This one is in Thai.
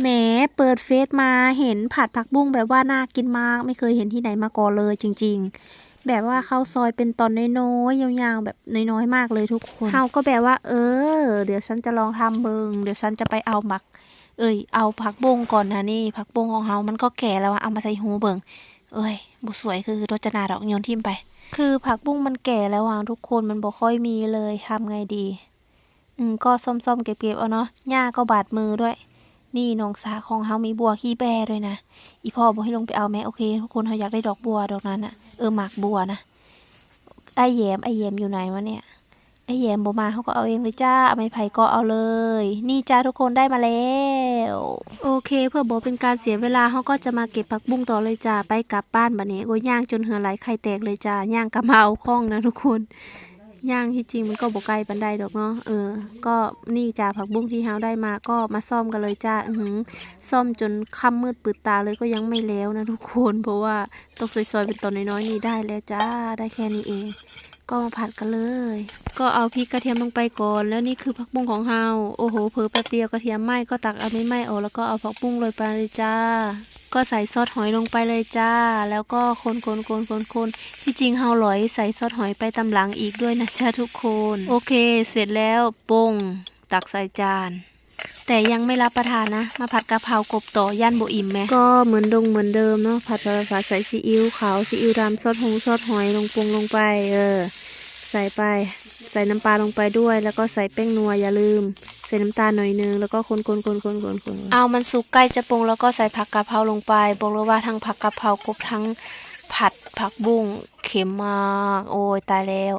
แหมเปิดเฟซมาเห็นผัดผักบุ้งแบบว่าน่ากินมาก ไม่เคยเห็นที่ไหนมาก่อนเลยจริง ๆ แบบว่าข้าวซอยเป็นตอนน้อยๆยาวๆแบบน้อยๆมากเลยทุกคนเฮาก็แบบว่า เออ เดี๋ยวฉันจะลองทำเบิงเดี๋ยวฉันจะไปเอาหมัก เอ้ยเอาผักบุ้งก่อนนะนี่ผักบุ้งของเฮามันก็แก่แล้วอะเอามาใส่หูเบิงเอ้ยบุสวยคือรจนาดอกโยนทิ่มไป คือผักบุ้งมันแก่แล้วอะทุกคนมันบ่ค่อยมีเลยทำไงดี อืมก็ซ่อมๆเก็บๆเอาเนาะหญ้าก็บาดมือด้วย นี่น้องสาของเฮามีบัวขี้แบด้วยนะ อีพ่อบอกให้ลงไปเอาแม่โอเค ทุกคนเขาอยากได้ดอกบัวดอกนั้นอะเออหมากบัวนะ ไอแยมไอแยมอยู่ไหนวะเนี่ย ไอแยมบ่มาเขาก็เอาเองเลยจ้าเอาไม้ไผ่ก็เอาเลย นี่จ้าทุกคนได้มาแล้ว โอเค เพื่อบอกเป็นการเสียเวลาเขาก็จะมาเก็บผักบุ้งต่อเลยจ้า ไปกลับบ้านบัดนี้โอ้ย่างจนเหือไหลไข่แตกเลยจ้า ย่างกลับมาเอาคล้องนะทุกคน ย่างที่จริงมันก็บ่ไกลปันไดดอกเนาะเออ ก็นี่จ้าผักบุ้งที่เฮาได้มาก็มาซ่อมกันเลยจ้าอือหือซ่อมจนค่ำมืดปืดตาเลยก็ยังไม่แล้วนะทุกคนเพราะว่าต้องซอยๆเป็นตอนน้อยๆนี่ได้แล้วจ้าได้แค่นี้เอง ก็มาผัดกันเลย ก็เอาพริกกระเทียมลงไปก่อน แล้วนี่คือผักบุ้งของเฮาโอ้โหเผลอแป๊บเดียวกระเทียมไหม้ก็ตักเอาไม่ไหม้ออกแล้วก็เอาผักบุ้งโรยไปเลยจ้า ก็ใส่ซอสหอยลงไปเลยจ้า แล้วก็คนคนคนคนคนที่จริงเฮาหลอยใส่ซอสหอยไปตำหลังอีกด้วยนะจ้าทุกคน โอเค เสร็จแล้วปงตักใส่จานแต่ยังไม่รับประทานนะ มาผัดกะเพรากบต่อย่านโบอิ่มไหมก็เหมือนดงเหมือนเดิมเนาะผัดผัดผัดใส่ซีอิ๊วขาวซีอิ๊วดำซอสหงซอสหอยลงปรุงลงไป เออ ใส่ไป ใส่น้ำปลาลงไปด้วย แล้วก็ใส่แป้งนัวอย่าลืม ใส่น้ำตาลหน่อยนึงแล้วก็คนคนคนคนคนคนเอามันสุกใกล้จะปรุงแล้วก็ใส่ผักกะเพราลงไปบอกเลยว่าทั้งผักกะเพรากบทั้งผัดผักบุ้งเค็มมาก โอ้ยตายแล้ว